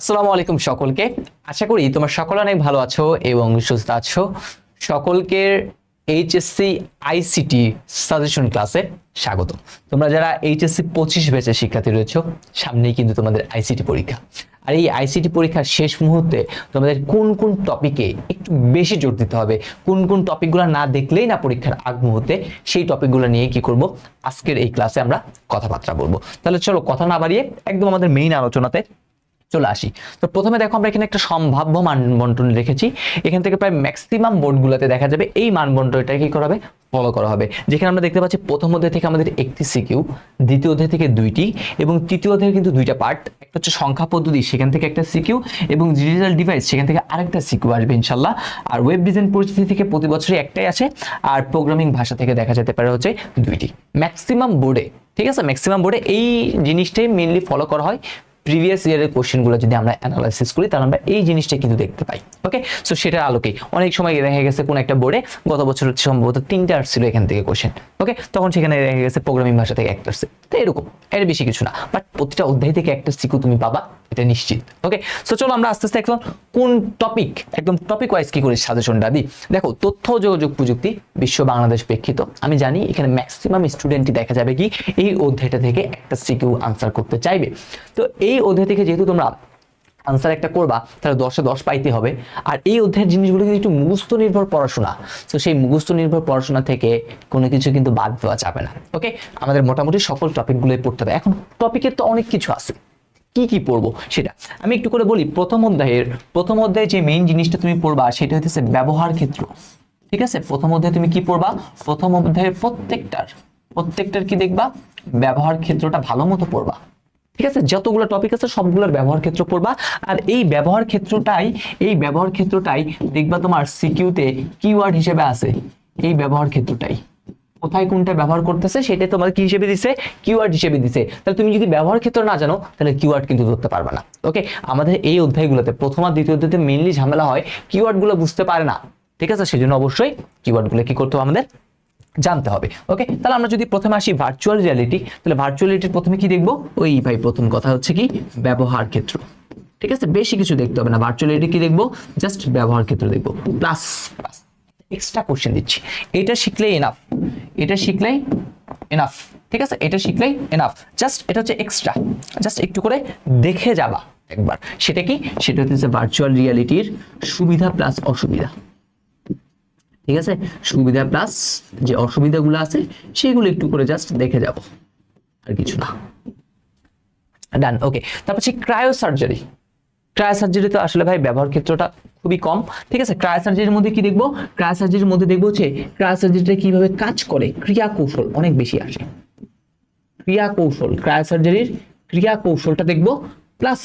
আসসালামু আলাইকুম সকলকে। আশা করি তোমার সকল অনেক ভালো আছো এবং সুস্থ আছো। সকলকে এইচএসসি আইসিটি সাজেশন ক্লাসে স্বাগত। তোমরা যারা এইচএসসি পঁচিশ ব্যাচের শিক্ষার্থী রয়েছো, সামনেই কিন্তু তোমাদের আইসিটি পরীক্ষা। আর এই আইসিটি পরীক্ষার শেষ মুহূর্তে তোমাদের কোন কোন টপিকে একটু বেশি জোর দিতে হবে, কোন কোন টপিকগুলো না দেখলেই না পরীক্ষার আগ মুহূর্তে সেই টপিকগুলো নিয়ে কি করব, আজকের এই ক্লাসে আমরা কথাবার্তা বলব। তাহলে চলো কথা না বাড়িয়ে একদম আমাদের মেইন আলোচনাতে চলে আসি। তো প্রথমে দেখো আমরা এখানে একটা সম্ভাব্য মান বন্টন রেখেছি। এখান থেকে প্রায় ম্যাক্সিমাম বোর্ডগুলোতে দেখা যাবে এই মান বন্টনটা কি করা হবে? ফলো করা হবে। যেখানে আমরা দেখতে পাচ্ছি প্রথম অধ্যায় থেকে আমাদের একটি সিকিউ দ্বিতীয় অধ্যায় থেকে দুইটি এবং তৃতীয় অধ্যায়ের কিন্তু দুইটা পার্ট একটা হচ্ছে সংখ্যা পদ্ধতি, সেখান থেকে একটা সিকিউ এবং ডিজিটাল ডিভাইস সেখান থেকে আরেকটা সিকিউ আসবে ইনশাল্লাহ আর ওয়েব ডিজাইন পরিস্থিতি থেকে প্রতি বছরই একটাই আছে আর প্রোগ্রামিং ভাষা থেকে দেখা যেতে পারে হচ্ছে দুইটি। ম্যাক্সিমাম বোর্ডে ঠিক আছে? ম্যাক্সিমাম বোর্ডে এই জিনিসটাই মেনলি ফলো করা হয়। প্রিভিয়াস ইয়ারের কোশ্চেনগুলো যদি আমরা অ্যানালাইসিস করি, তাহলে আমরা এই জিনিসটা কিন্তু দেখতে পাই। ওকে সো সেটার আলোকেই। অনেক সময় দেখা গেছে কোন একটা বোর্ডে গত বছর সম্ভবত তিনটা আসছিল এখান থেকে কোশ্চেন ওকে তখন সেখানে দেখা গেছে প্রোগ্রামিং ভাষা থেকে একটা আসছে তো এরকম। এর বেশি কিছু না। বাট প্রতিটা অধ্যায় থেকে একটা সিকু তুমি পাবা। এটা নিশ্চিত। ওকে সো চলো আমরা আস্তে আস্তে একদম কোন টপিক একদম টপিক ওয়াইজ কি করে সাজেশনটা দিই? দেখো, তথ্য যোগাযোগ প্রযুক্তি বিশ্ব বাংলাদেশ প্রেক্ষিত। আমি জানি এখানে ম্যাক্সিমাম স্টুডেন্টই দেখা যাবে কি এই অধ্যায়টা থেকে একটা সিকিউ আনসার করতে চাইবে। তো এই অধ্যায় থেকে যেহেতু তোমরা আনসার একটা করবা, তাহলে দশে দশ পাইতে হবে। আর এই অধ্যায়ের জিনিসগুলো কিন্তু একটু মুখস্থ নির্ভর পড়াশোনা। তো সেই মুখস্থ নির্ভর পড়াশোনা থেকে কোনো কিছু কিন্তু বাদ দেওয়া যাবে না। ওকে আমাদের মোটামুটি সকল টপিকগুলোই পড়তে হবে। এখন টপিকের তো অনেক কিছু আছে। কি কি পড়ব? সেটা। আমি একটু করে বলি, প্রথম অধ্যায়ের, প্রথম অধ্যায়ে যে মেইন জিনিসটা তুমি পড়বা, সেটা হচ্ছে ব্যবহার ক্ষেত্র। ঠিক আছে? প্রথম অধ্যায়ে তুমি কি পড়বা? প্রথম অধ্যায়ের প্রত্যেকটার প্রত্যেকটার কি দেখবা? ব্যবহার ক্ষেত্রটা ভালো মতো পড়বা। ঠিক আছে? যতগুলো টপিক আছে, সবগুলোর ব্যবহার ক্ষেত্র পড়বা। আর এই ব্যবহার ক্ষেত্রটাই, এই ব্যবহার ক্ষেত্রটাই দেখবা তোমার সিকিউতে কিওয়ার্ড হিসেবে আছে। এই ব্যবহার ক্ষেত্রটাই। কোথায় কোনটা ব্যবহার করতেছে, সেটা তোমার কি হিসেবে দিছে? কিওয়ার্ড হিসেবে দিছে। তাহলে তুমি যদি ব্যবহার ক্ষেত্র না জানো, তাহলে কিওয়ার্ড কিন্তু ধরতে পারবে না। ওকে আমাদের এই অধ্যায়গুলোতে, প্রথম আর দ্বিতীয় অধ্যায়তে মেইনলি ঝামেলা হয় কিওয়ার্ডগুলো বুঝতে পারে না। ঠিক আছে? সেজন্য অবশ্যই কিওয়ার্ডগুলো কি করতে হবে আমাদের? জানতে হবে। ওকে তাহলে আমরা যদি প্রথমে আসি ভার্চুয়াল রিয়ালিটি তাহলে ভার্চুয়াল রিয়ালিটির প্রথমে কি দেখব? ওই ভাই, প্রথম কথা হচ্ছে কি? ব্যবহার ক্ষেত্র। ঠিক আছে? বেশি কিছু দেখতে হবে না। ভার্চুয়াল রিয়ালিটি কি দেখব? জাস্ট ব্যবহার ক্ষেত্র দেখব। প্লাস প্লাস এক্সট্রা কোশ্চেন দিচ্ছি। এটা শিখলেই এনাফ এটা শিখলেই এনাফ ঠিক আছে? এটা শিখলেই এনাফ জাস্ট এটা হচ্ছে এক্সট্রা জাস্ট একটু করে দেখে যাবা একবার। সেটা কি? সেটা হচ্ছে ভার্চুয়াল রিয়ালিটির সুবিধা প্লাস অসুবিধা। ঠিক আছে? সুবিধা প্লাস যে অসুবিধাগুলো আছে, সেগুলো একটু করে জাস্ট দেখে যাব। আর কিছু না। ডান ওকে তারপর হচ্ছে ক্রায়ো সার্জারি ক্রায়ো তো আসলে ভাই ব্যবহার ক্ষেত্রটা খুবই কম। ঠিক আছে? ক্রায়ো সার্জারির মধ্যে কি দেখব? ক্রায়ো সার্জারির মধ্যে দেখব হচ্ছে ক্রায়ো সার্জারিটা কীভাবে কাজ করে? ক্রিয়া কৌশল অনেক বেশি আসে। ক্রিয়া কৌশল ক্রায়ো সার্জারির ক্রিয়া কৌশলটা দেখব। প্লাস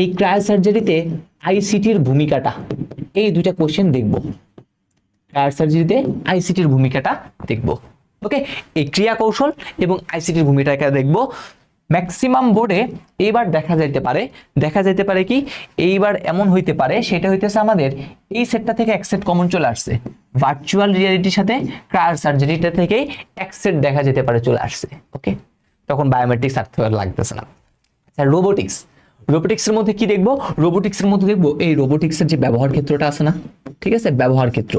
এই ক্রায়ো সার্জারিতে আইসিটির ভূমিকাটা, এই দুইটা কোশ্চেন দেখব। ক্রায়ো সার্জারিতে আইসিটির ভূমিকাটা দেখব। ওকে এই ক্রিয়া কৌশল এবং আইসিটির ভূমিকাটা দেখব। ম্যাক্সিমাম বোর্ডে এইবার দেখা যাইতে পারে। দেখা যাইতে পারে কি, এইবার এমন হইতে পারে, সেটা হইতেছে আমাদের এই সেটটা থেকে এক সেট কমন চলে আসছে। ভার্চুয়াল রিয়ালিটির সাথে ক্রায়ার সার্জারিটা থেকে এক সেট দেখা যেতে পারে চলে আসছে ওকে তখন বায়োমেট্রিক্স আর লাগতেছে না। আচ্ছা রোবোটিক্স রোবোটিক্সের মধ্যে কি দেখব? রোবোটিক্সের মধ্যে দেখব, এই রোবোটিক্সের যে ব্যবহার ক্ষেত্রটা আছে না, ঠিক আছে? ব্যবহার ক্ষেত্র।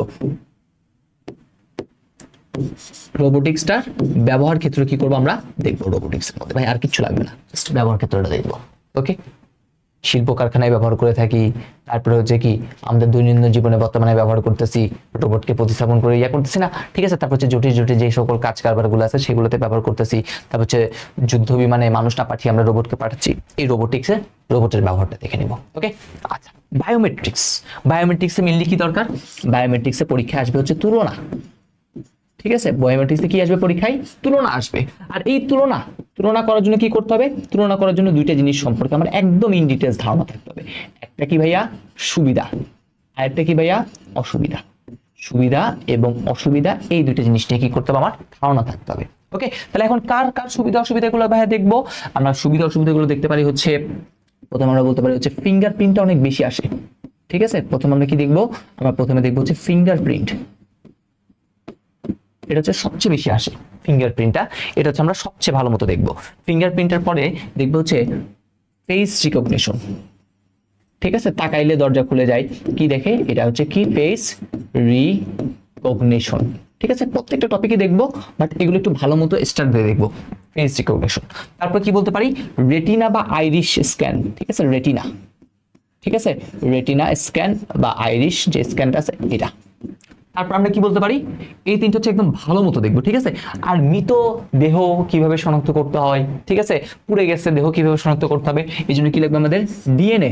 রোবোটিক্সটার ব্যবহার ক্ষেত্র কি করব আমরা? দেখব রোবোটিক্সের মধ্যে। ভাই, আর কিছু লাগবে না। জাস্ট ব্যবহার ক্ষেত্রটা দেখব। ওকে শিল্প কারখানায় ব্যবহার করে থাকি। তারপরে হচ্ছে কি, আমাদের দৈনন্দিন জীবনে বর্তমানে ব্যবহার করতেছি। রোবটকে প্রতিস্থাপন করে ইয়া করতেছি না। ঠিক আছে, তারপর হচ্ছে জটিল জটিল যে সকল কাজ কারবারগুলো আছে, সেগুলোতে ব্যবহার করতেছি। তারপর হচ্ছে যুদ্ধ বিমানে মানুষ না পাঠিয়ে আমরা রোবটকে পাঠাচ্ছি। এই রোবোটিক্সে রোবটের ব্যবহারটা দেখে নিব। ওকে আচ্ছা বায়োমেট্রিক্স বায়োমেট্রিক্সে মেনলি কি দরকার? বায়োমেট্রিক্সে পরীক্ষা আসবে হচ্ছে তুলনা। ঠিক আছে? বায়োমেট্রিক্সে কি আসবে পরীক্ষায়? তুলনা আসবে। আর এই তুলনা তুলনা করার জন্য কি করতে হবে? তুলনা করার জন্য দুইটা জিনিস সম্পর্কে আমার একদম ইন ডিটেলস ধারণা থাকতে হবে। একটা কি ভাইয়া? সুবিধা। আর একটা কি ভাইয়া? অসুবিধা। সুবিধা এবং অসুবিধা, এই দুইটা জিনিস নিয়ে কি করতে হবে আমার ধারণা থাকতে হবে। ওকে তাহলে এখন কার কার সুবিধা, অসুবিধাগুলো ভাইয়া দেখব? আমরা সুবিধা, অসুবিধাগুলো দেখতে পারি হচ্ছে, প্রথমে আমরা বলতে পারি হচ্ছে ফিঙ্গারপ্রিন্টটা অনেক বেশি আসে। ঠিক আছে? প্রথমে আমরা কি দেখব? আমরা প্রথমে দেখব হচ্ছে ফিঙ্গারপ্রিন্ট এটা হচ্ছে সবচেয়ে বেশি আসে ফিঙ্গারপ্রিন্টটা এটা হচ্ছে আমরা সবচেয়ে ভালো মতো দেখব। ফিঙ্গারপ্রিন্টের পরে দেখব হচ্ছে ফেস রিকগনিশন ঠিক আছে? তাকাইলে দরজা খুলে যায়। কি দেখে? এটা হচ্ছে কি? ফেস রিকগনিশন ঠিক আছে? প্রত্যেকটা টপিকে দেখব বাট এগুলো একটু ভালো মতো স্টার্ট দিয়ে দেখব। ফেস রিকগনিশন তারপর কি বলতে পারি? রেটিনা বা আইরিশ স্ক্যান ঠিক আছে? রেটিনা ঠিক আছে? রেটিনা স্ক্যান বা আইরিশ যে স্ক্যানটা আছে, এটা। তারপর আমরা কি বলতে পারি? এই তিনটা হচ্ছে একদম ভালো মতো দেখব, ঠিক আছে? আর মৃত দেহ কীভাবে শনাক্ত করতে হয়, ঠিক আছে? পুড়ে গেছে দেহ কীভাবে শনাক্ত করতে হবে, এই জন্য কি লাগবে আমাদের? ডিএনএ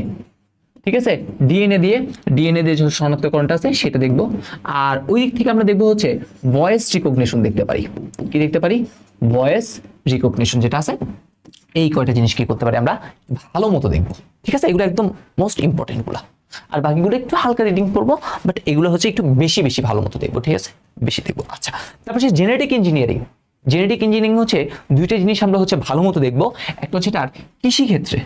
ঠিক আছে? ডিএনএ দিয়ে ডিএনএ দিয়ে যে শনাক্তকরণটা আছে, সেটা দেখব। আর ওই দিক থেকে আমরা দেখব হচ্ছে ভয়েস রিকগনিশন দেখতে পারি। কি দেখতে পারি? ভয়েস রিকগনিশন যেটা আছে, এই কয়টা জিনিস কি করতে পারি আমরা? ভালো মতো দেখব, ঠিক আছে? এগুলো একদম মোস্ট ইম্পর্টেন্টগুলা। আর বাকিগুলো একটু হালকা রিডিং করব বাট এগুলো হচ্ছে একটু বেশি বেশি ভালো মতো দেখব, ঠিক আছে? বেশি দেখব আচ্ছা। তারপর হচ্ছে জেনেটিক ইঞ্জিনিয়ারিং জেনেটিক ইঞ্জিনিয়ারিং হচ্ছে দুইটা জিনিস আমরা হচ্ছে ভালো মতো দেখব। একটা হচ্ছে তার কৃষি ক্ষেত্রে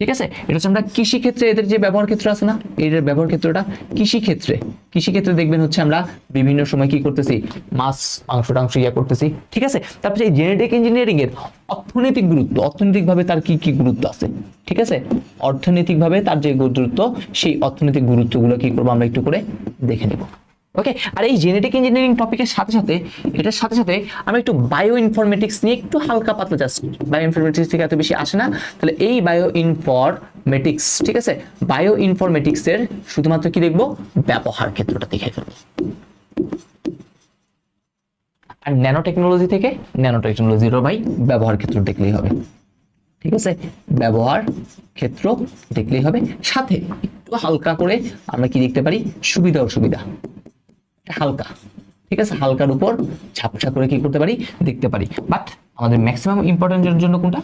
ঠিক আছে? এটা হচ্ছে আমরা কৃষি ক্ষেত্রে এদের যে ব্যবহার ক্ষেত্র আছে না এদের ব্যবহার ক্ষেত্রটা কৃষি ক্ষেত্রে কৃষি ক্ষেত্রে দেখবেন হচ্ছে আমরা বিভিন্ন সময় কি করতেছি? মাছ মাংস টাংস ইয়া করতেছি, ঠিক আছে? তারপরে এই জেনেটিক ইঞ্জিনিয়ারিং এর অর্থনৈতিক গুরুত্ব, অর্থনৈতিকভাবে তার কি কি গুরুত্ব আছে? ঠিক আছে? অর্থনৈতিকভাবে তার যে গুরুত্ব, সেই অর্থনৈতিক গুরুত্বগুলো কি করব আমরা একটু করে দেখে নেব। ওকে আর এই জেনেটিক ইঞ্জিনিয়ারিং টপিকের সাথে সাথে, এটার সাথে সাথে আমি একটু বায়ো ইনফরমেটিক্স নিয়ে একটু হালকা পাতলা জাস্ট বায়ো ইনফরমেটিক্স থেকে এত বেশি আসে না। তাহলে এই বায়ো ইনফরমেটিক্স ঠিক আছে? বায়ো ইনফরমেটিক্সের শুধুমাত্র কি দেখব? ব্যবহার ক্ষেত্রটা দেখে ফেলব। আর ন্যানো টেকনোলজি থেকে ন্যানো টেকনোলজিরও ভাই ব্যবহার ক্ষেত্র দেখলেই হবে। ঠিক আছে? ব্যবহার ক্ষেত্র দেখলেই হবে। সাথে একটু হালকা করে আমরা কি দেখতে পারি? সুবিধা, অসুবিধা। হালকা, ঠিক আছে? হালকার উপর ঝাপসা করে কি করতে পারি? দেখতে পারি। বাট আমাদের ম্যাক্সিমাম ইম্পর্টেন্টের জন্য কোনটা?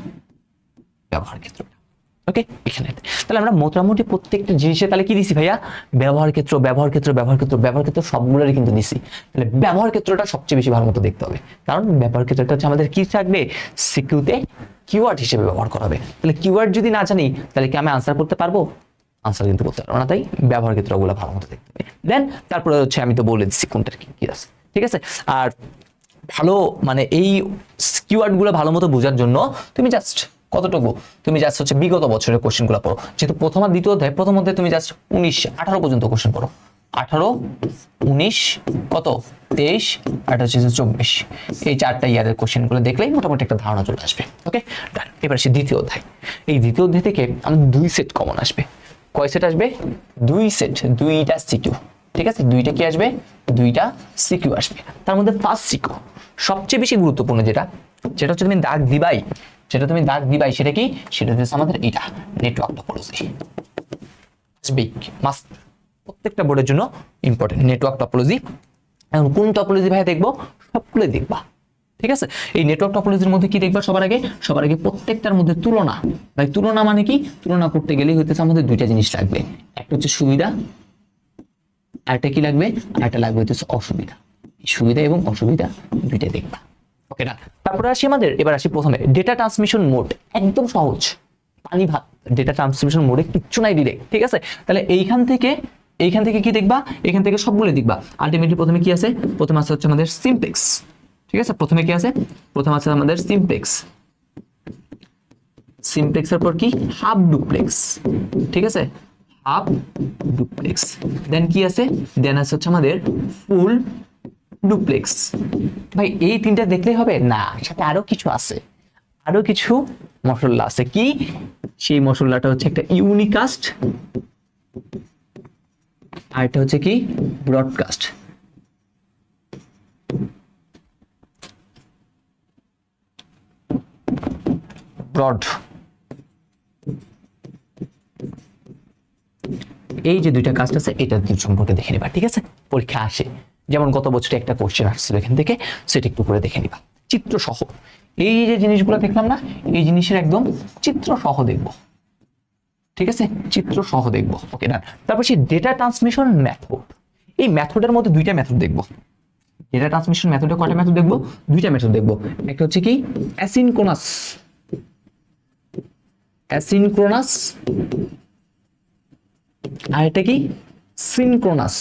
ব্যবহার ক্ষেত্রটা। ওকে এখানে। তাহলে আমরা মোটামুটি প্রত্যেকটা জিনিসে তাহলে কি দিছি ভাইয়া? ব্যবহার ক্ষেত্র ব্যবহার ক্ষেত্র ব্যবহার ক্ষেত্র ব্যবহার ক্ষেত্র সবগুলোরই কিন্তু দিছি। তাহলে ব্যবহার ক্ষেত্রটা সবচেয়ে বেশি ভালো মতো দেখতে হবে। কারণ ব্যবহার ক্ষেত্রটা হচ্ছে আমাদের কি থাকবে? সিকিউতে কিওয়ার্ড হিসেবে ব্যবহার করা হবে। তাহলে কিওয়ার্ড যদি না জানি, তাহলে কি আমি আনসার করতে পারব? আনসার কিন্তু করতে পারব না, তাই ব্যবহার ক্ষেত্রগুলো ভালো মতো দেখতে দেন তারপরে হচ্ছে আমি তো বলে দিচ্ছি কোনটার কি কি আছে, ঠিক আছে? আর ভালো মানে এই কিওয়ার্ডগুলো ভালো মতো বোঝার জন্য তুমি জাস্ট কতটুকু, তুমি জাস্ট হচ্ছে বিগত বছরের কোশ্চেনগুলো পড়ো। যেহেতু প্রথম আর দ্বিতীয় অধ্যায়, প্রথম অধ্যায়ে তুমি জাস্ট উনিশ, আঠারো পর্যন্ত কোশ্চেন পড়ো। আঠারো, উনিশ, কত? তেইশ, আর হচ্ছে চব্বিশ। এই চারটা ইয়ারের কোশ্চেনগুলো দেখলেই মোটামুটি একটা ধারণা চলে আসবে। ওকে এবার সে দ্বিতীয় অধ্যায়। এই দ্বিতীয় অধ্যায় থেকে আমাদের দুই সেট কমন আসবে। কয় সেট আসবে? দুই সেট দুইটা সিকিউ ঠিক আছে? দুইটা কি আসবে? দুইটা সিকিউ আসবে। তার মধ্যে ফার্স্ট সিকিউ সবচেয়ে বেশি গুরুত্বপূর্ণ যেটা যেটা হচ্ছে তুমি দাগ দিবাই। যেটা তুমি দাগ দিবাই, সেটা কি? সেটা হচ্ছে আমাদের এটা নেটওয়ার্ক টপোলজি আসবেই মাস্ট প্রত্যেকটা বোর্ডের জন্য ইম্পর্টেন্ট নেটওয়ার্ক টপোলজি এখন কোন টপোলজি ভাই দেখব? সবগুলোই দেখবা। ঠিক আছে? এই নেটওয়ার্ক টপোলজির মধ্যে কি দেখবা সবার আগে? সবার আগে প্রত্যেকটার মধ্যে তুলনা। ভাই, তুলনা মানে কি? তুলনা করতে গেলেই হইতেছে আমাদের দুইটা জিনিস লাগবে। একটা হচ্ছে সুবিধা, আরেকটা কি লাগবে? আরেকটা লাগবে হচ্ছে অসুবিধা। সুবিধা এবং অসুবিধা দুইটাই দেখবা। ওকে না তারপরে আসি আমাদের, এবার আসি প্রথমে। ডেটা ট্রান্সমিশন মোড একদম সহজ। পানি ভাত ডেটা ট্রান্সমিশন মোডে কিচ্ছু নাই ডিরেক্ট ঠিক আছে? তাহলে এইখান থেকে এইখান থেকে কি দেখবা? এখান থেকে সবগুলো দেখবা। আলটিমেটলি প্রথমে কি আছে? প্রথমে আছে হচ্ছে আমাদের সিমপ্লেক্স ঠিক আছে? প্রথমে কি আছে? প্রথম আছে আমাদের সিমপ্লেক্স সিমপ্লেক্সের পর কি? হাফ ডুপ্লেক্স ঠিক আছে? হাফ ডুপ্লেক্স দেন কি আছে? দেন আছে হচ্ছে আমাদের ফুল ডুপ্লেক্স ভাই, এই তিনটা দেখলেই হবে? না সাথে আরও কিছু আছে। আরও কিছু মশলা আছে। কি? সেই মশলাটা হচ্ছে একটা ইউনিকাস্ট। আর এটা হচ্ছে কি? ব্রডকাস্ট। ব্রড। এই যে দুইটা কাস্ট আছে, এটা সম্পর্কে দেখে নিবা, ঠিক আছে? পরীক্ষা আসে। যেমন গত বছরে একটা কোশ্চেন আসছিল এখান থেকে, সেটা একটু করে দেখে নিবা। চিত্র সহ এই যে জিনিসগুলো দেখলাম না, এই জিনিসের একদম চিত্র সহ দেখব। ঠিক আছে? চিত্র সহ দেখব। ওকে না তারপর সেই ডেটা ট্রান্সমিশন মেথড এই মেথডের মধ্যে দুইটা মেথড দেখব। ডেটা ট্রান্সমিশন মেথডে কয়টা মেথড দেখব? দুইটা মেথড দেখব। একটা হচ্ছে কি অ্যাসিনকোনাস অ্যাসিনক্রোনাস। আর এটা কি? সিনক্রোনাস।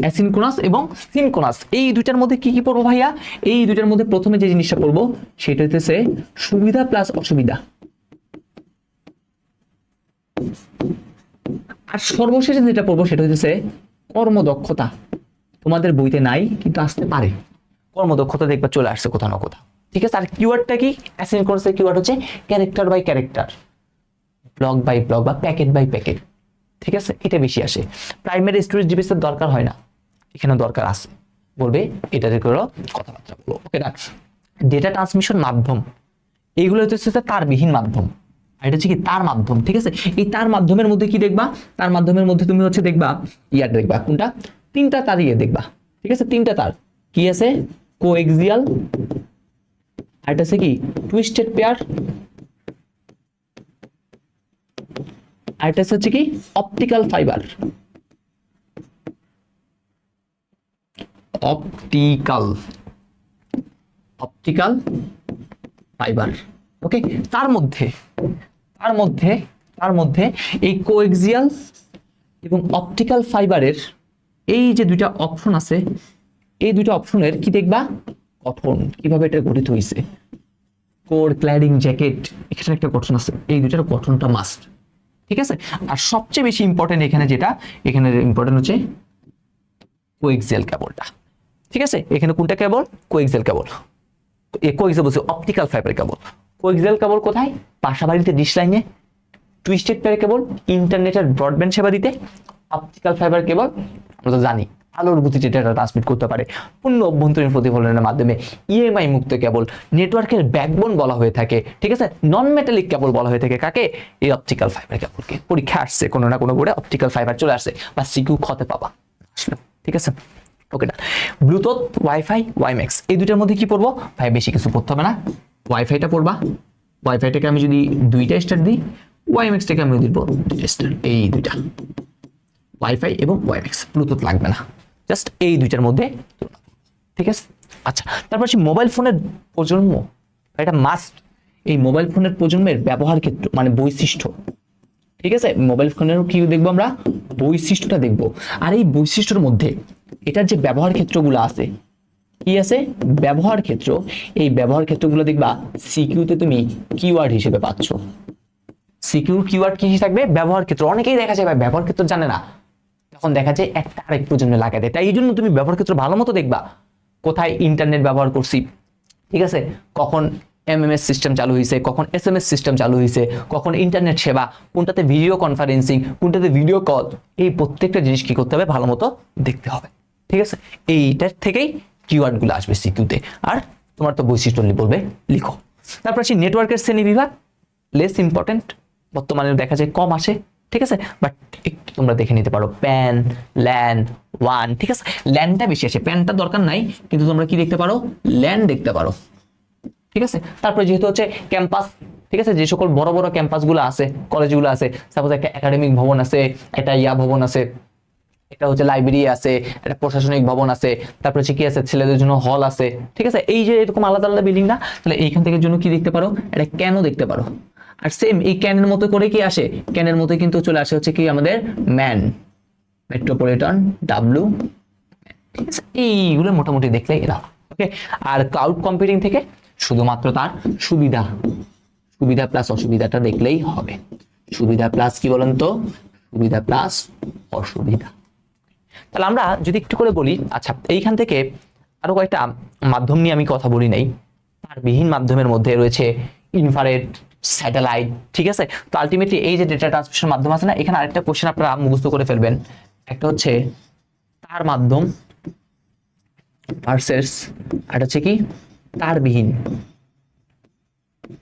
অ্যাসিনক্রোনাস এবং সিনক্রোনাস। এই দুইটার মধ্যে কি কি পড়ব ভাইয়া? এই দুইটার মধ্যে প্রথমে যে জিনিসটা পড়ব, সেটা হচ্ছে সুবিধা প্লাস অসুবিধা। আর সর্বশেষে যেটা পড়ব, সেটা হচ্ছে কর্মদক্ষতা। তোমাদের বইতে নাই, কিন্তু আসতে পারে। কর্মদক্ষতা দেখবা চলে আসছে কোথাও না কোথাও। ঠিক আছে? আর কিওয়ার্ডটা কি? অ্যাসিনক্রোনাস কিওয়ার্ড হচ্ছে character by character block by block বা প্যাকেট বাই প্যাকেট ঠিক আছে? এটা বেশি আসে। প্রাইমারি স্টোরেজ ডিভাইসের দরকার হয় না। এখানে দরকার আছে। বলবে, এটা থেকে কথাবার্তা বলব ওকে না ডেটা ট্রান্সমিশন মাধ্যম। এইগুলো হচ্ছে তার তারবিহীন মাধ্যম। আর এটা হচ্ছে কি তার মাধ্যম, ঠিক আছে? এই তার মাধ্যমের মধ্যে কি দেখবা? তার মাধ্যমের মধ্যে তুমি হচ্ছে দেখবা, ইয়ার দেখবা, কোনটা? তিনটা তার ইয়ে দেখবা। ঠিক আছে? তিনটা তার। কি আছে? কোএক্সিয়াল এটা কি? টুইস্টেড পেয়ার এটা হচ্ছে কি? Optical fibre optical optical fibre okay তার মধ্যে তার মধ্যে তার মধ্যে এই কোএক্সিয়াল এবং অপটিক্যাল ফাইবারের এই যে দুইটা অপশন আছে, এই দুইটা অপশনের কি দেখবা? গঠন কীভাবে এটা গঠিত হয়েছে কোর ক্ল্যাডিং জ্যাকেট, এখানে একটা গঠন আছে। এই দুইটার গঠনটা মাস্ট ঠিক আছে? আর সবচেয়ে বেশি ইম্পর্টেন্ট এখানে যেটা, এখানে ইম্পর্টেন্ট হচ্ছে কোএক্সিয়াল কেবলটা ঠিক আছে? এখানে কোনটা কেবল কোএক্সিয়াল কেবল কোএক্সিয়াল বলছে optical fibre cable coaxial cable কোথায়? পাশাবাড়িতে ডিশ লাইনে টুইস্টেড পেয়ার কেবল ইন্টারনেটের ব্রডব্যান্ড সেবা দিতে অপটিক্যাল ফাইবার কেবল আমরা তো জানি। আলোর গতিতে ডেটা ট্রান্সমিট করতে পারে। পূর্ণ অভ্যন্তরীণ প্রতিফলনের মাধ্যমে ইএমআই মুক্ত কেবল নেটওয়ার্কের ব্যাকবোন বলা হয়ে থাকে, ঠিক আছে? নন মেটালিক কেবল বলা হয়ে থাকে কাকে? এই অপটিক্যাল ফাইবার কেবলকে। পরীক্ষা আসছে কোনো না কোনো বোর্ডে অপটিক্যাল ফাইবার চলে আসছে, বা সিকিউ খতে পাবা। আসলে, ঠিক আছে? ওকে না ব্লুটুথ ওয়াইফাই ওয়াইম্যাক্স এই দুইটার মধ্যে কি পড়ব? ভাই, বেশি কিছু পড়তে হবে না। ওয়াইফাইটা পড়বা। ওয়াইফাইটাকে আমি যদি দুইটা স্টার দিই ওয়াইম্যাক্সটাকে আমি দিব স্টার এই দুইটা। ওয়াইফাই এবং ওয়াইম্যাক্স ব্লুটুথ লাগবে না। জাস্ট এই দুইটার মধ্যে ঠিক আছে? আচ্ছা তারপর হচ্ছে মোবাইল ফোনের প্রজন্ম, এটা মাস্ট এই মোবাইল ফোনের প্রজন্মের ব্যবহার ক্ষেত্র মানে বৈশিষ্ট্য। ঠিক আছে? মোবাইল ফোনের কি দেখব আমরা? বৈশিষ্ট্যটা দেখব। আর এই বৈশিষ্ট্যের মধ্যে এটার যে ব্যবহার ক্ষেত্রগুলো আছে, কি আছে? ব্যবহার ক্ষেত্র। এই ব্যবহার ক্ষেত্রগুলো দেখবা সিকিউতে তুমি কিওয়ার্ড হিসেবে পাচ্ছ। সিকিউর কিওয়ার্ড কি থাকবে? ব্যবহার ক্ষেত্র। অনেকেই দেখা যায়, ভাই, ব্যবহার ক্ষেত্র জানে না। তখন দেখা যায় একটা আরেক প্রজন্মে লাগাই দেয়। তাই এই জন্য তুমি ব্যবহার ক্ষেত্র ভালো মতো দেখবা কোথায় ইন্টারনেট ব্যবহার করছি। ঠিক আছে? কখন এমএমএস সিস্টেম চালু হয়েছে কখন এসএমএস সিস্টেম চালু হয়েছে কখন ইন্টারনেট সেবা, কোনটাতে ভিডিও কনফারেন্সিং কোনটাতে ভিডিও কল এই প্রত্যেকটা জিনিস কি করতে হবে? ভালো মতো দেখতে হবে। ঠিক আছে? এইটার থেকেই কিওয়ার্ডগুলো আসবে সিকিউতে। আর তোমার তো বৈশিষ্ট্য বলবে, লিখো। তারপর আসি নেটওয়ার্কের শ্রেণি বিভাগ লেস ইম্পর্টেন্ট বর্তমানে দেখা যায় কম আসে। ঠিক আছে? বাট একটু তোমরা দেখে নিতে পারো প্যান ল্যান ওয়ান ঠিক আছে? ল্যানটা বেশি আসে প্যানটা দরকার নাই, কিন্তু তোমরা কি দেখতে পারো? ল্যান দেখতে পারো। ঠিক আছে? তারপরে যেহেতু হচ্ছে ক্যাম্পাস ঠিক আছে? যে সকল বড় বড় ক্যাম্পাসগুলো আছে কলেজগুলো আছে সাপোজ একটা একাডেমিক ভবন আছে, একটা ইয়া ভবন আছে, একটা হচ্ছে লাইব্রেরি আছে, একটা প্রশাসনিক ভবন আছে, তারপর হচ্ছে কি আছে? ছেলেদের জন্য হল আছে, ঠিক আছে? এই যে এরকম আলাদা আলাদা বিল্ডিং না, তাহলে এইখান থেকে জন্য কি দেখতে পারো? একটা ক্যানও দেখতে পারো? আর সেম এই ক্যানের মতো করে কি আসে? ক্যানের মতো কিন্তু চলে আসে হচ্ছে কি আমাদের ম্যান মেট্রোপলিটন ডাব্লু এইগুলো মোটামুটি দেখলেই এরা ওকে আর ক্লাউড কম্পিউটিং থেকে শুধুমাত্র তার সুবিধা সুবিধা প্লাস অসুবিধাটা দেখলেই হবে। সুবিধা প্লাস কি বলেন তো? সুবিধা প্লাস অসুবিধা। তাহলে আমরা যদি একটু করে বলি আচ্ছা এইখান থেকে আরও কয়েকটা মাধ্যম নিয়ে আমি কথা বলি নাই। তার বিহীন মাধ্যমের মধ্যে রয়েছে ইনফারেড স্যাটেলাইট, ঠিক আছে? তো আলটিমেটলি এই যে ডেটা ট্রান্সমিশন মাধ্যম আছে না, এখানে আরেকটা কোশ্চেন আপনারা মুখস্থ করে ফেলবেন। একটা হচ্ছে তার মাধ্যম ভার্সেস আর হচ্ছে কি, তারবিহীন।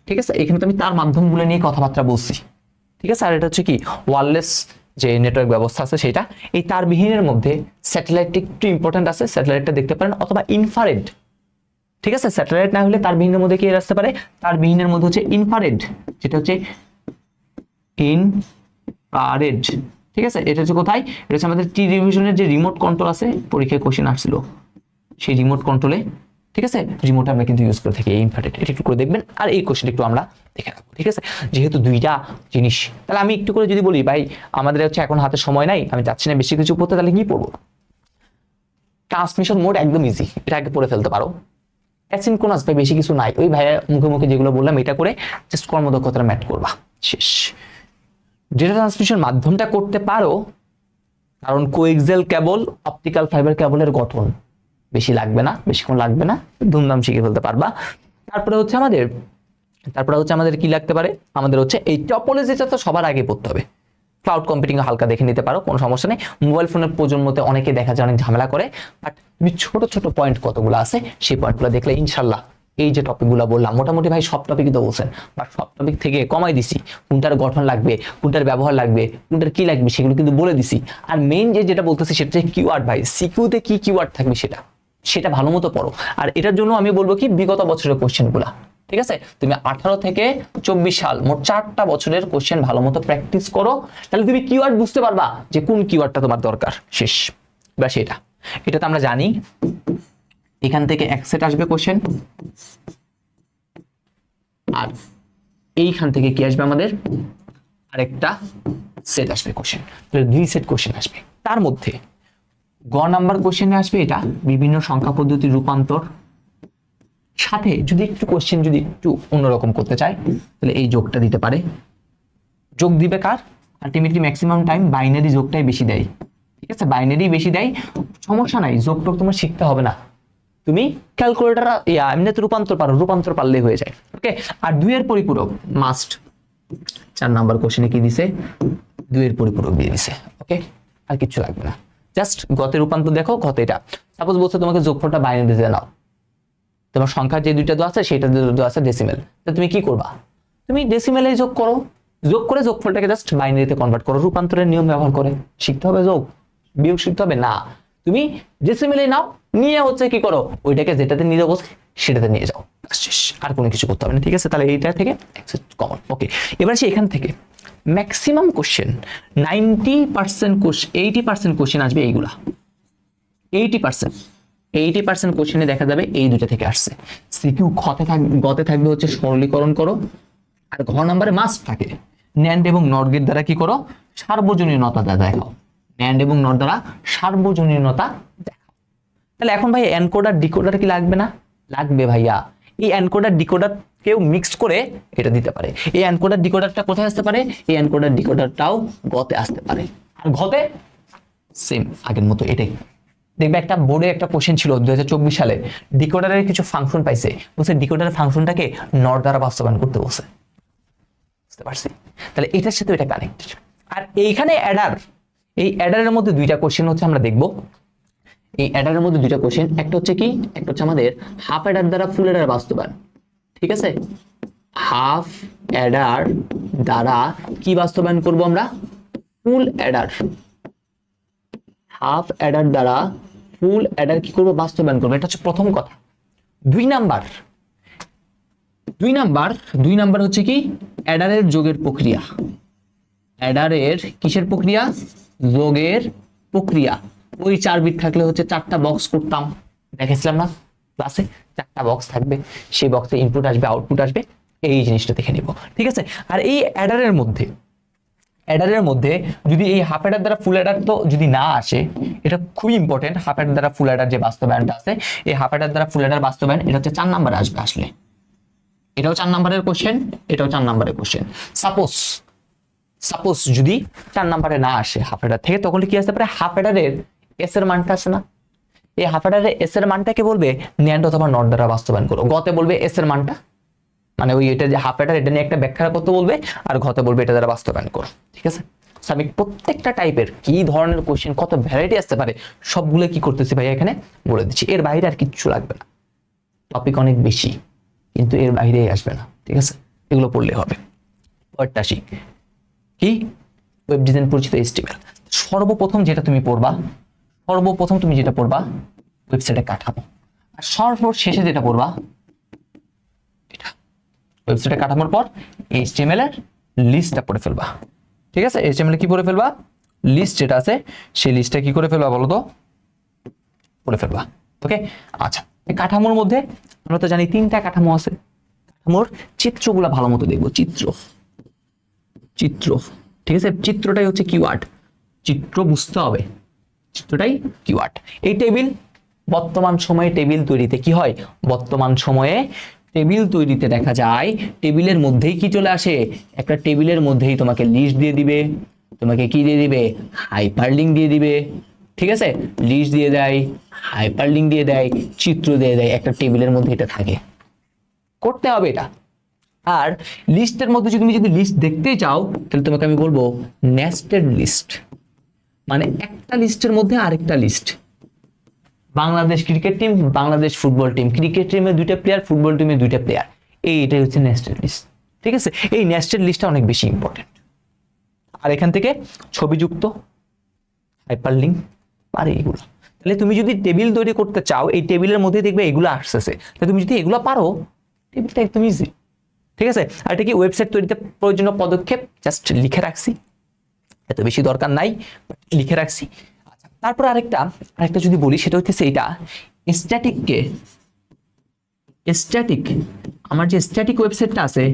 ঠিক আছে? এখানে তো আমি তার মাধ্যমগুলো নিয়ে কথাবার্তা বলছি। ঠিক আছে? আর এটা হচ্ছে কি ওয়ারলেস যে নেটওয়ার্ক ব্যবস্থা আছে সেটা, এই তারবিহীনের মধ্যে স্যাটেলাইটটা একটু ইম্পর্টেন্ট আছে। স্যাটেলাইটটা দেখতে পারেন অথবা ইনফারেড ঠিক আছে? স্যাটেলাইট না হলে তার বিহীনের মধ্যে কি আসতে পারে? তার বিহীনের মধ্যে হচ্ছে ইনফারেড যেটা হচ্ছে ইনফারেড ঠিক আছে? এটা হচ্ছে কোথায়? এটা হচ্ছে আমাদের টি টেলিভিশনের যে রিমোট কন্ট্রোল আছে, পরীক্ষায় কোশ্চেন আসছিল। সেই রিমোট কন্ট্রোলে ঠিক আছে? রিমোট আমরা কিন্তু ইউজ করে থাকি এই এটা একটু করে দেখবেন, আর এই কোশ্চেন একটু আমরা দেখে রাখব ঠিক আছে? যেহেতু দুইটা জিনিস, তাহলে আমি একটু করে যদি বলি, ভাই, আমাদের হচ্ছে এখন হাতে সময় নাই, আমি যাচ্ছি না বেশি কিছু পড়তে, তাহলে কি পড়ব? ট্রান্সমিশন মোড একদম ইজি এটা আগে পড়ে ফেলতে পারো। অ্যাসিনক্রোনাস ভাই বেশি কিছু নাই। ওই ভাইয়া মুখে মুখে যেগুলো বললাম, এটা করে জাস্ট কর্মদক্ষতাটা ম্যাট করবা। শেষ। ডেটা ট্রান্সমিশন মাধ্যমটা করতে পারো, কারণ কোএক্সেল কেবল অপটিক্যাল ফাইবার কেবলের গঠন বেশি লাগবে না, বেশিক্ষণ লাগবে না, ধুমধাম শিখে ফেলতে পারবা। তারপরে হচ্ছে আমাদের, তারপরে হচ্ছে আমাদের কি লাগতে পারে? আমাদের হচ্ছে এই টপোলজিটা তো সবার আগে পড়তে হবে। ক্লাউড কম্পিউটিং হালকা দেখে নিতে পারো, কোনো সমস্যা নেই। মোবাইল ফোনের প্রজন্মতে অনেকে দেখা যায় অনেক ঝামেলা করে বাট তুমি ছোট ছোট পয়েন্ট কতগুলো আছে, সেই পয়েন্টগুলো দেখলে ইনশাল্লাহ এই যে টপিকগুলো বললাম, মোটামুটি ভাই সব টপিকই তো বলছেন বাট সব টপিক থেকে কমাই দিছি। কোনটার গঠন লাগবে, কোনটার ব্যবহার লাগবে, কোনটার কি লাগবে, সেগুলো কিন্তু বলে দিছি। আর মেইন যে যেটা বলতেছি সেটা হচ্ছে কিওয়ার্ড ভাই সিকিউতে কি কিওয়ার্ড থাকবে সেটা সেটা ভালো মতো পড়ো। আর এটার জন্য আমি বলব কি, বিগত বছরের কোশ্চেনগুলা ঠিক আছে? তুমি আঠারো থেকে চব্বিশ সাল মোট চারটা বছরের কোশ্চেন ভালো মতো প্র্যাকটিস করো। তাহলে তুমি কিওয়ার্ড বুঝতে পারবা যে কোন কিওয়ার্ডটা তোমার দরকার। শেষ। ব্যাস সেটা এটা তো আমরা জানি। এখান থেকে এক সেট আসবে কোশ্চেন আর এইখান থেকে কি আসবে আমাদের? আরেকটা সেট আসবে কোশ্চেন তাহলে দুই সেট কোশ্চেন আসবে। তার মধ্যে গ নাম্বার কোশ্চেনে আসবে এটা। বিভিন্ন সংখ্যা পদ্ধতির রূপান্তর। সাথে যদি একটু কোশ্চেন যদি একটু অন্যরকম করতে চায়, তাহলে এই যোগটা দিতে পারে। যোগ দিবে কার? আলটিমেটলি ম্যাক্সিমাম টাইম বাইনারি যোগটাই বেশি দেয়। ঠিক আছে? বাইনারি বেশি দেয়। সমস্যা নাই যোগ টোগ তোমার শিখতে হবে না। তুমি ক্যালকুলেটার ইয়া, এমনিতে রূপান্তর পারো, রূপান্তর পারলেই হয়ে যায়। ওকে আর দুইয়ের পরিপূরক মাস্ট চার নাম্বার কোশ্চেনে কি দিছে? দুইয়ের পরিপূরক দিয়ে দিছে। ওকে আর কিছু লাগবে না। জাস্ট গতে রূপান্তর দেখো, গতে এটা। সাপোজ বলছে তোমাকে যোগফলটা বাইনারিতে নাও। তোমার সংখ্যা যে দুইটা দেওয়া আছে সেটা দেওয়া আছে ডেসিমেল তো তুমি কি করবা? তুমি ডেসিমেলে যোগ করো। যোগ করে যোগফলটাকে জাস্ট বাইনারিতে কনভার্ট করো। রূপান্তরের নিয়ম ব্যবহার করে। শিখতে হবে যোগ? বিয়োগ শিখতে হবে? না। তুমি ডেসিমেলে নাও, নিয়ে হচ্ছে কি করো? ওইটাকে যেটাতে নিয়ে যাব, সেটাতে নিয়ে যাও। আর কোনো কিছু করতে হবে না, ঠিক আছে? তাহলে এইটা থেকে কমন ওকে এবার সে এখান থেকে। Maximum question ninety percent question eighty percent question আসবে এইগুলা। এইটি পার্সেন্ট এইটি পার্সেন্ট কোশ্চেনে দেখা যাবে এই দুটো থেকে আসছে। সিকিউ খতে থাকবে গতে থাকবে হচ্ছে সরলীকরণ করো, আর ঘ নম্বরে মাস্ট থাকে। ন্যান্ড এবং নর্গের দ্বারা কি করো? সার্বজনীনতা দেখাও। ন্যান্ড এবং নর দ্বারা সার্বজনীনতা দেখাও। তাহলে এখন ভাই এনকোডার ডিকোডার কি লাগবে না? লাগবে ভাইয়া। এই এনকোডার ডিকোডার কেউ মিক্সড করে এটা দিতে পারে। এই এনকোডার ডিকোডারটা কোথায় আসতে পারে? এই এনকোডার ডিকোডারটাও গতে আসতে পারে। আর ঘতে সেম আগের মতো এটাই। দেখবে একটা বোর্ডে একটা কোশ্চেন ছিল দুই হাজার চব্বিশ সালে। ডিকোডারের কিছু ফাংশন পাইছে। বলছে ডিকোডারের ফাংশনটাকে নর দ্বারা বাস্তবায়ন করতে বলছে। বুঝতে পারছি? তাহলে এটার সাথে এটা কানেক্টেড আর এইখানে অ্যাডার এই অ্যাডারের মধ্যে দুইটা কোশ্চেন হচ্ছে আমরা দেখব। এই অ্যাডারের মধ্যে দুইটা কোশ্চেন একটা হচ্ছে কি? একটা হচ্ছে আমাদের হাফ অ্যাডার দ্বারা ফুল অ্যাডার বাস্তবায়ন। ঠিক আছে? হাফ অ্যাডার দ্বারা কি বাস্তবায়ন করব আমরা? ফুল অ্যাডার হাফ অ্যাডার দ্বারা ফুল অ্যাডার কি করব? বাস্তবায়ন করব। এটা হচ্ছে প্রথম কথা। দুই নাম্বার। দুই নাম্বার দুই নাম্বার হচ্ছে কি? অ্যাডারের যোগের প্রক্রিয়া। অ্যাডারের কিসের প্রক্রিয়া? যোগের প্রক্রিয়া। ওই চার বিট থাকলে হচ্ছে চারটা বক্স করতাম। দেখেছিলাম না? ক্লাসে চারটা বক্স থাকবে। সেই বক্সে ইনপুট আসবে আউটপুট আসবে। এই জিনিসটা দেখে নিব। ঠিক আছে? আর এই অ্যাডারের মধ্যে অ্যাডারের মধ্যে যদি এই হাফ অ্যাডার দ্বারা ফুল অ্যাডার তো যদি না আসে, এটা খুবই ইম্পর্টেন্ট হাফ অ্যাডার দ্বারা ফুল অ্যাডার যে বাস্তবায়নটা আছে, এই হাফ অ্যাডার দ্বারা ফুল অ্যাডার বাস্তবায়ন, এটা হচ্ছে চার নাম্বারে আসবে আসলে। এটাও চার নাম্বারের কোশ্চেন এটাও চার নাম্বারের কোশ্চেন সাপোজ সাপোজ যদি চার নাম্বারে না আসে হাফ অ্যাডার থেকে, তখন কি আসতে পারে? হাফ অ্যাডারের এস এর মানটা আসে না। এই হাফ অ্যাডারের এস এর মানটাকে বলবে ন্যান্ড অথবা নট দ্বারা বাস্তবায়ন করো। গতে বলবে এস এর মানটা মানে ওই এটা যে হাফ অ্যাডার এটা নিয়ে একটা ব্যাখ্যা করতে বলবে, আর ঘতে বলবে এটা দ্বারা বাস্তবায়ন করো, ঠিক আছে? আমি প্রত্যেকটা টাইপের কি ধরনের কোশ্চেন কত ভ্যারাইটি আসতে পারে সবগুলো কি করতেছি ভাই এখানে বলে দিচ্ছি। এর বাইরে আর কিচ্ছু লাগবে না। টপিক অনেক বেশি, কিন্তু এর বাইরেই আসবে না, ঠিক আছে? এগুলো পড়লে হবে। পরেরটা আসি কি? ওয়েব ডিজাইন পরিচিত HTML সর্বপ্রথম যেটা তুমি পড়বা, সর্বপ্রথম তুমি যেটা পড়বা ওয়েবসাইটে কাঠামো। আর সর্বশেষে যেটা পড়বা ওয়েবসাইটে কাঠামোর পর HTML এর লিস্টটা পড়ে ফেলবা। ঠিক আছে? HTML এ কি পড়ে ফেলবা? লিস্ট যেটা আছে, সেই লিস্টটা কি করে ফেলবা বলো তো পড়ে ফেলবা। ওকে আচ্ছা এই কাঠামোর মধ্যে আমরা তো জানি তিনটা কাঠামো আছে। কাঠামোর চিত্রগুলো ভালো মতো দেখব। চিত্র। চিত্র। ঠিক আছে? চিত্রটাই হচ্ছে কিওয়ার্ড চিত্র বুঝতে হবে। চিত্রটাই কিওয়ার্ড এই টেবিল বর্তমান সময়ে টেবিল তৈরিতে কি হয়? বর্তমান সময়ে টেবিল তৈরিতে দেখা যায়, টেবিলের মধ্যেই কি চলে আসে? একটা টেবিলের মধ্যেই তোমাকে লিস্ট দিয়ে দিবে, তোমাকে কি দিয়ে দিবে? হাইপারলিঙ্ক দিয়ে দিবে। ঠিক আছে? লিস্ট দিয়ে দেয় হাইপারলিঙ্ক দিয়ে দেয়, চিত্র দিয়ে দেয়, একটা টেবিলের মধ্যে এটা থাকে। করতে হবে এটা। আর লিস্টের মধ্যে যদি তুমি যদি লিস্ট দেখতে চাও, তাহলে তোমাকে আমি বলব নেস্টেড লিস্ট। মানে একটা লিস্টের মধ্যে আরেকটা list. Bangladesh cricket team Bangladesh football team cricket টিমে দুইটা প্লেয়ার ফুটবল টিমে দুইটা প্লেয়ার এই এটাই হচ্ছে নেস্টেড লিস্ট ঠিক আছে? এই নেস্টেড লিস্টটা অনেক বেশি ইম্পর্টেন্ট আর এখান থেকে ছবিযুক্ত হাইপার লিঙ্ক আর এইগুলো। তাহলে তুমি যদি টেবিল তৈরি করতে চাও, এই টেবিলের মধ্যে দেখবে এগুলো আসতেছে। তাহলে তুমি যদি এগুলো পারো টেবিলটা একদম ইজি ঠিক আছে? আর এটা কি ওয়েবসাইট তৈরিতে প্রয়োজনীয় পদক্ষেপ? জাস্ট লিখে রাখছি। এত বেশি দরকার নাই লিখে রাখছি। তারপর আরেকটা আরেকটা যদি বলি, সেটা হচ্ছে এইটা। স্ট্যাটিককে স্ট্যাটিক আমার যে স্ট্যাটিক ওয়েবসাইটটা আছে,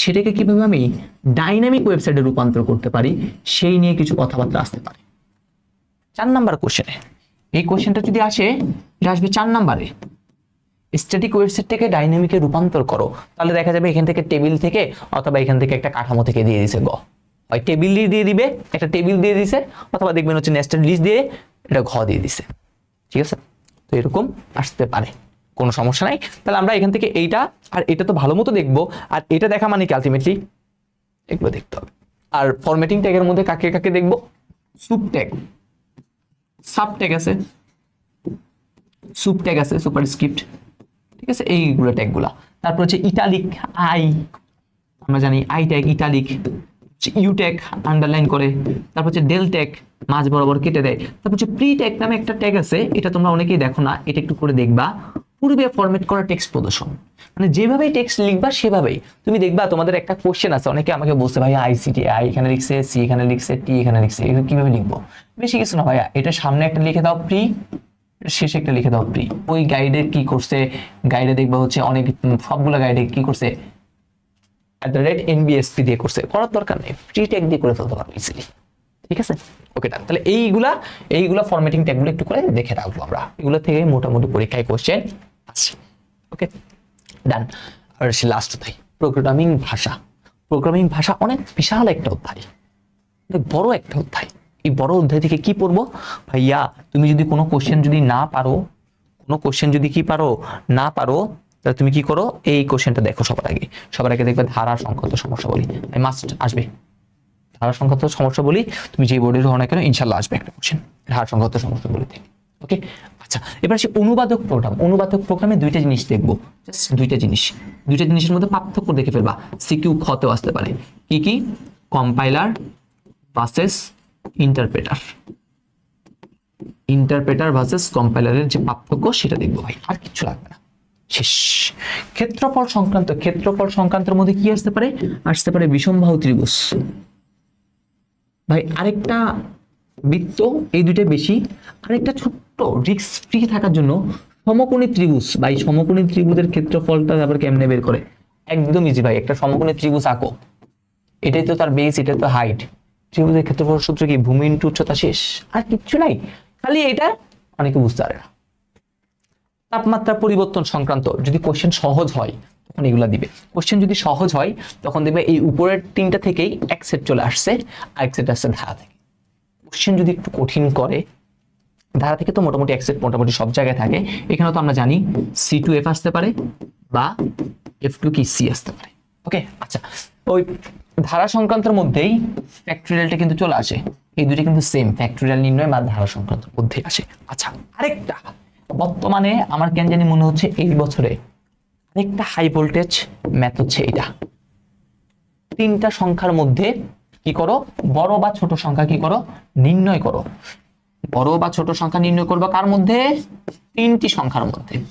সেটাকে কীভাবে আমি ডাইনামিক ওয়েবসাইটে রূপান্তর করতে পারি, সেই নিয়ে কিছু কথাবার্তা আসতে পারে। চার নাম্বার কোশ্চেনে এই কোশ্চেনটা যদি আসে, এটা আসবে চার নাম্বারে। স্ট্যাটিক ওয়েবসাইটটাকে ডাইনামিকে রূপান্তর করো। তাহলে দেখা যাবে এখান থেকে টেবিল থেকে, অথবা এখান থেকে একটা কাঠামো থেকে দিয়ে দিছে গ। হয় টেবিল দিয়ে দিবে, একটা টেবিল দিয়ে দিছে, অথবা দেখবেন হচ্ছে নেস্টেড লিস্ট দিয়ে এটা ঘ দিয়ে দিছে। ঠিক আছে? তো এরকম আসতে পারে। কোনো সমস্যা নাই। তাহলে আমরা এখান থেকে এইটা, আর এটা তো ভালো মতো দেখব। আর এটা দেখা মানে কি আলটিমেটলি এগুলো দেখতে হবে। আর ফরম্যাটিং ট্যাগের মধ্যে কাকে কাকে দেখব? সুপ ট্যাগ সাব ট্যাগ আছে। সুপ ট্যাগ আছে সুপার স্ক্রিপ্ট ঠিক আছে? এইগুলো ট্যাগগুলা তারপর হচ্ছে ইটালিক আই আমরা জানি I tag italic U tag underline করে। তারপর হচ্ছে ডেল ট্যাগ মাঝ বরাবর কেটে দেয়। তারপর হচ্ছে প্রি ট্যাগ নামে একটা ট্যাগ আছে, এটা তোমরা অনেকেই দেখো না, এটা একটু করে দেখবা। পূর্বে ফরম্যাট করা টেক্সট প্রদর্শন। মানে যেভাবেই টেক্সট লিখবা, সেভাবেই। তুমি দেখবা, তোমাদের একটা কোশ্চেন আছে, অনেকে আমাকে বলছে, ভাইয়া আইসিটি আই এখানে লিখছে সি এখানে লিখছে টি এখানে লিখছে, এগুলো কীভাবে লিখব? বেশি কিছু না, ভাইয়া। এটা সামনে একটা লিখে দাও প্রি শেষে একটা লিখে দাও প্রি ওই গাইডে কি করছে? গাইডে দেখবা হচ্ছে অনেক সবগুলো গাইডে কি করছে? অ্যাট দ্য রেট এনবিএসপি দিয়ে করছে। করার দরকার নেই। ফ্রি ট্যাগ দিয়ে করে ফেলতে পারব ইজিলি ঠিক আছে? ওকে ডান তাহলে এইগুলা এইগুলা ফরম্যাটিং ট্যাগগুলো একটু করে দেখে রাখব আমরা। এগুলো থেকে মোটামুটি পরীক্ষায় কোশ্চেন আসছে। ওকে ডান আর লাস্ট তাই প্রোগ্রামিং ভাষা। প্রোগ্রামিং ভাষা অনেক বিশাল একটা অধ্যায়। অনেক বড় একটা অধ্যায়। এই বড় অধ্যায় থেকে কি পড়ব? ভাইয়া, তুমি যদি কোনো কোশ্চেন যদি না পারো, কোনো কোশ্চেন যদি কি পারো, না পারো, তাহলে তুমি কি করো? এই কোশ্চেনটা দেখো সবার আগে। সবার আগে দেখবে ধারা সংক্রান্ত সমস্যা বলি মাস্ট আসবে। ধারা সংক্রান্ত সমস্যা বলি তুমি যে বোর্ডের হও না কেন ইনশাল্লাহ আসবে একটা কোশ্চেন ধারা সংক্রান্ত সমস্যা বলি থেকে। ওকে আচ্ছা এবার সে অনুবাদক প্রোগ্রাম অনুবাদক প্রোগ্রামে দুইটা জিনিস দেখব। জাস্ট দুইটা জিনিস। দুইটা জিনিসের মধ্যে পার্থক্য দেখে ফেলবা। সিকিউ খতেও আসতে পারে। কি কি? Compiler versus interpreter interpreter versus কম্পাইলারের যে পার্থক্য, সেটা দেখব ভাই। আর কিছু লাগবে না। শেষ। ক্ষেত্রফল সংক্রান্ত ক্ষেত্রফল সংক্রান্তের মধ্যে কি আসতে পারে? আসতে পারে বিষমবাহু ত্রিভুজ। ভাই, আরেকটা বৃত্ত, এই দুইটা বেশি। আরেকটা ছোট্ট রিক্স ফ্রি থাকার জন্য সমকোণী ত্রিভুজ। ভাই, সমকোণী ত্রিভুজের ক্ষেত্রফলটা আবার কেমনে বের করে? একদম ইজি ভাই, একটা সমকোণী ত্রিভুজ আঁকো। এটাই তো তার বেস এটা তো হাইট ত্রিভুজের ক্ষেত্রফল সূত্র কি ভূমি ইন্টু উচ্চতা শেষ? আর কিচ্ছু নাই। খালি এটা অনেকে বুঝতে পারে না। তাপমাত্রা পরিবর্তন সংক্রান্ত যদি কোশ্চেন সহজ হয় তখন এগুলা দিবে। কোশ্চেন যদি সহজ হয়, তখন দেখবে এই উপরের তিনটা থেকেই এক সেট চলে আসছে, আরেক সেট আসছে ধারা থেকে। কোশ্চেন যদি একটু কঠিন করে, ধারা থেকে তো মোটামুটি এক সেট মোটামুটি সব জায়গায় থাকে। এখানে তো আমরা জানি সি টু এফ আসতে পারে বা এফ টু কি সি আসতে পারে। ওকে আচ্ছা। ওই ধারা সংক্রান্তের মধ্যেই ফ্যাক্টরিয়ালটা কিন্তু চলে আসে। এই দুটো কিন্তু সেম ফ্যাক্টরিয়াল নির্ণয় বা ধারা সংক্রান্ত মধ্যে আসে। আচ্ছা আরেকটা। বর্তমানে আমার কেন জানি মনে হচ্ছে এই বছরে আরেকটা হাই ভোল্টেজ ম্যাথ হচ্ছে এটা তিনটা সংখ্যার মধ্যে কি করো? বড় বা ছোট সংখ্যা কি করো? নির্ণয় করো। বড় বা ছোট সংখ্যা নির্ণয় করব কার মধ্যে? তিনটি সংখ্যার মধ্যে।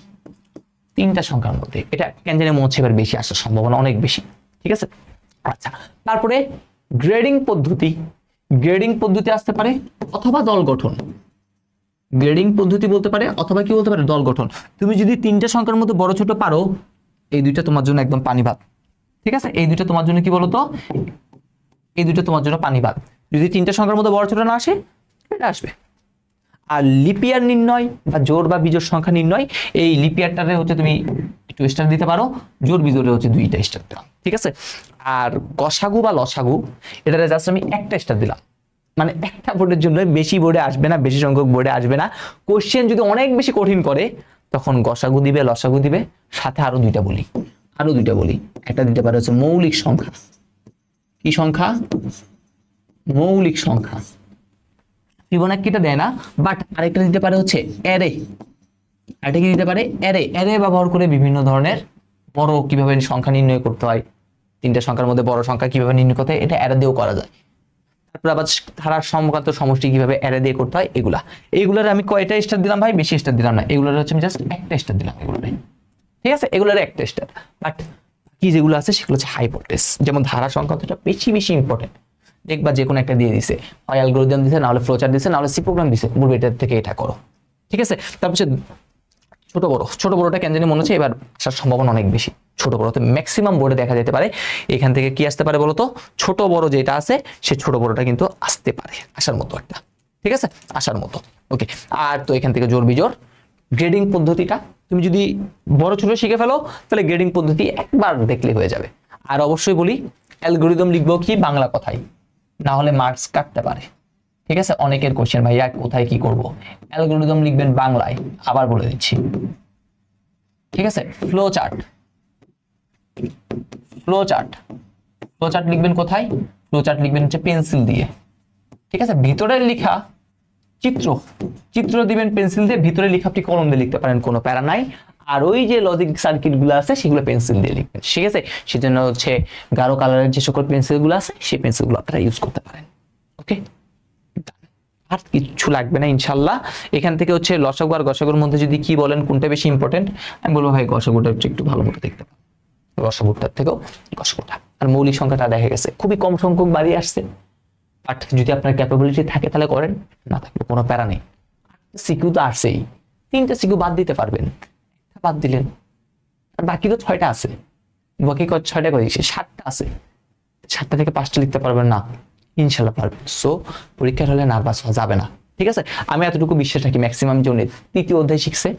তিনটা সংখ্যার মধ্যে। এটা কেন জানি এবার বেশি আসার সম্ভাবনা অনেক বেশি। ঠিক আছে? আচ্ছা তারপরে গ্রেডিং পদ্ধতি। গ্রেডিং পদ্ধতি আসতে পারে অথবা দল গঠন। গ্রেডিং পদ্ধতি বলতে পারে অথবা কি বলতে পারে? দল গঠন। তুমি যদি তিনটা সংখ্যার মধ্যে বড় ছোট পারো, এই দুইটা তোমার জন্য একদম পানি ভাত। ঠিক আছে? এই দুইটা তোমার জন্য কি বলতো? এই দুইটা তোমার জন্য পানি ভাত। যদি তিনটা সংখ্যার মধ্যে বড় ছোট না আসে, এটা আসবে। আর লিপিয়ার নির্ণয় বা জোর বা বিজোড় সংখ্যা নির্ণয়, এই লিপিয়ারটারে হচ্ছে তুমি একটু স্টার দিতে পারো। জোর বিজোরে হচ্ছে দুইটা স্টার দিলাম ঠিক আছে? আর গসাগু বা লসাগু এটাতে জাস্ট আমি একটা স্টার দিলাম। মানে একটা বোর্ডের জন্য বেশি বোর্ডে আসবে না, বেশি সংখ্যক বোর্ডে আসবে না। কোশ্চেন যদি অনেক বেশি কঠিন করে, তখন গসাগু দিবে, লসাগু দিবে, সাথে আরও দুইটা বলি। আরও দুইটা বলি। একটা দিতে পারে হচ্ছে মৌলিক সংখ্যা। কি সংখ্যা? মৌলিক সংখ্যা। ফিবোনাক্কিটা দেয় না বাট আরেকটা দিতে পারে হচ্ছে অ্যারে আরেকটা কি দিতে পারে? অ্যারে অ্যারে ব্যবহার করে বিভিন্ন ধরনের বড় কীভাবে সংখ্যা নির্ণয় করতে হয়, তিনটা সংখ্যার মধ্যে বড় সংখ্যা কীভাবে নির্ণয় করতে হয়, এটা অ্যারে দিয়েও করা যায়। তারপর ধারার সমষ্টি কীভাবে অ্যারে দিয়ে করতে হয়, এগুলা। এইগুলার আমি কয়টা স্টার দিলাম ভাই? বেশি স্টার দিলাম না। এগুলোর হচ্ছে আমি জাস্ট একটা স্টার দিলাম এগুলোরে। ঠিক আছে? এগুলোর একটা স্টার বাট কি যেগুলো আছে, সেগুলো হচ্ছে হাইপোটেস যেমন ধারা সংক্রান্তটা বেশি বেশি ইম্পর্টেন্ট দেখবা যে কোনো একটা দিয়ে দিছে। হয় অ্যালগোরিদম দিছে নাহলে ফ্লোচার দিছে নাহলে সি প্রোগ্রাম দিছে। বলবে এটার থেকে এটা করো। ঠিক আছে? তারপর ছোট বড়, ছোট বড়টা কেন জানি মনে হচ্ছে এবার আসার সম্ভাবনা অনেক বেশি। ছোট বড়তে ম্যাক্সিমাম বোর্ডে দেখা যেতে পারে। এখান থেকে কি আসতে পারে বলতো? ছোট বড় যেটা আছে, সে ছোট বড়টা কিন্তু আসতে পারে, আসার মতো একটা। ঠিক আছে? আসার মতো। ওকে আর তো এখান থেকে জোর বিজোর। গ্রেডিং পদ্ধতিটা, তুমি যদি বড় ছোট শিখে ফেলো, তাহলে গ্রেডিং পদ্ধতি একবার দেখলে হয়ে যাবে। আর অবশ্যই বলি অ্যালগোরিদম লিখব কি? বাংলা কথাই। না হলে মার্কস কাটতে পারে। ঠিক আছে? অনেকের কোশ্চেন ভাইয়া, কোথায় কি করব? অ্যালগোরিদম লিখবেন বাংলায়, আবার বলে দিচ্ছি। ঠিক আছে? Flow chart flow chart flow chart লিখবেন কোথায়? ফ্লো চার্ট লিখবেন হচ্ছে পেন্সিল দিয়ে। ঠিক আছে? ভিতরের লেখা চিত্র। চিত্র দিবেন পেন্সিল দিয়ে ভিতরে লেখা আপনি কলম দিয়ে লিখতে পারেন, কোনো প্যারা নাই। আর ওই যে লজিক সার্কিটগুলো আছে, সেগুলো পেন্সিল দিয়ে লিখবেন। ঠিক আছে? সেজন্য হচ্ছে গাঢ় কালারের যে সকল পেন্সিলগুলো আছে, সেই পেন্সিলগুলো আপনারা ইউজ করতে পারেন। ওকে আর কিচ্ছু লাগবে না, ইনশাল্লাহ। এখান থেকে হচ্ছে লসাগু আর গসাগুর মধ্যে যদি কি বলেন, কোনটা বেশি ইম্পর্টেন্ট আমি বলব, ভাই, গসাগুটা একটু ভালো মতো দেখতে পাবেন রসগোটার থেকেও গসগোটা। আর মৌলিক সংখ্যাটা দেখা গেছে। খুবই কম সংখ্যক বাড়ি আসছে। বাট যদি আপনার ক্যাপাবিলিটি থাকে, তাহলে করেন। না থাকলে কোনো প্যারা নেই। সিকিউ তো আসছেই তিনটা সিকিউ বাদ দিতে পারবেন। বাদ দিলেন। আর বাকি তো ছয়টা আছে। বাকি ছয়টা করে দিয়েছে সাতটা আছে। সাতটা থেকে পাঁচটা লিখতে পারবেন না। ইনশাল্লাহ পারবেন সো পরীক্ষার হলে নার্ভাস হওয়া যাবে না। ঠিক আছে? আমি এতটুকু বিশ্বাস রাখি ম্যাক্সিমাম জন তৃতীয় অধ্যায় শিখছে,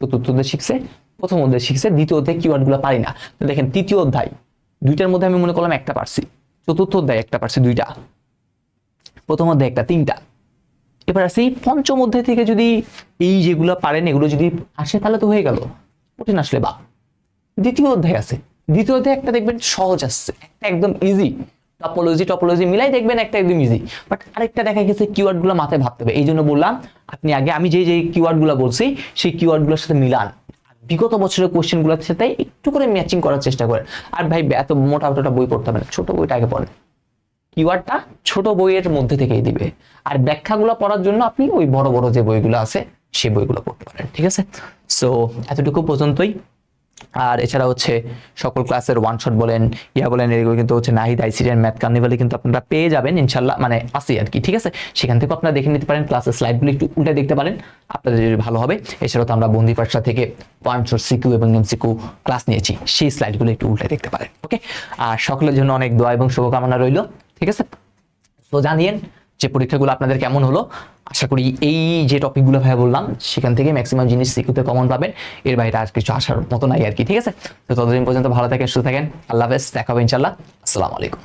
চতুর্থ অধ্যায় শিখছে, প্রথম অধ্যায় শিখছে, দ্বিতীয় অধ্যায় কিওয়ার্ডগুলো পারি না। দেখেন, তৃতীয় অধ্যায়, দুইটার মধ্যে আমি মনে করলাম একটা পারছি। চতুর্থ অধ্যায় একটা পারছি, দুইটা। প্রথম অধ্যায় একটা, তিনটা। এবার আসি পঞ্চম অধ্যায় থেকে যদি এই যেগুলো পারেন, এগুলো যদি আসে, তাহলে তো হয়ে গেল। কঠিন আসলে বা। দ্বিতীয় অধ্যায় আছে। দ্বিতীয় অধ্যায় একটা দেখবেন সহজ আসছে, একটা একদম ইজি টপোলজি টপোলজি মিলাই দেখবেন একটা একদম ইজি বাট আরেকটা দেখা গেছে কিওয়ার্ডগুলো মাথায় ভাবতে হবে। এই জন্য বললাম, আপনি আগে আমি যে যে কিওয়ার্ডগুলো বলছি, সেই কিওয়ার্ডগুলোর সাথে মিলান। বিগত বছরের কোশ্চেনগুলোর সাথে একটু করে ম্যাচিং করার চেষ্টা করেন। আর ভাই, এত মোটা মোটা বই পড়তে হবে না, ছোট বইটা আগে পড়েন। কিওয়ার্ডটা ছোট বইয়ের মধ্যে থেকেই দিবে। আর ব্যাখ্যাগুলো পড়ার জন্য আপনি ওই বড় বড় যে বইগুলো আছে সেই বইগুলো পড়তে পারেন, ঠিক আছে? সো এতটুকু পর্যন্তই। আর এছাড়া হচ্ছে সকল ক্লাসের ওয়ান শট বলেন, ইয়া বলেন, এগুলো কিন্তু হচ্ছে নাহিদ, আইসিডি ম্যাথ কার্নিভালে কিন্তু আপনারা পেয়ে যাবেন ইনশাল্লাহ মানে আসি আর কি, ঠিক আছে? সেখান থেকে আপনারা দেখে নিতে পারেন ক্লাসের স্লাইডগুলো একটু উল্টে দেখতে পারেন, আপনাদের যদি ভালো হবে। এছাড়াও তো আমরা বন্দি পাঠশা থেকে ওয়ান শট সিকিউ এবং এমসিকিউ ক্লাস নিয়েছি, সেই স্লাইডগুলো একটু উল্টে দেখতে পারেন ওকে আর সকলের জন্য অনেক দোয়া এবং শুভকামনা রইল, ঠিক আছে? তো জানিয়েন যে পরীক্ষাগুলো আপনাদের কেমন হলো আশা করি এই যে টপিকগুলো ভাই বললাম, সেখান থেকে ম্যাক্সিমাম জিনিস শিখতে কমন পাবেন। এর বাইরে আর কিছু আসার মতো নাই আর কি, ঠিক আছে? তো ততদিন পর্যন্ত ভালো থাকেন, সুস্থ থাকেন। আল্লাহ হাফেজ, দেখা হবে ইনশাল্লাহ আসসালামু আলাইকুম।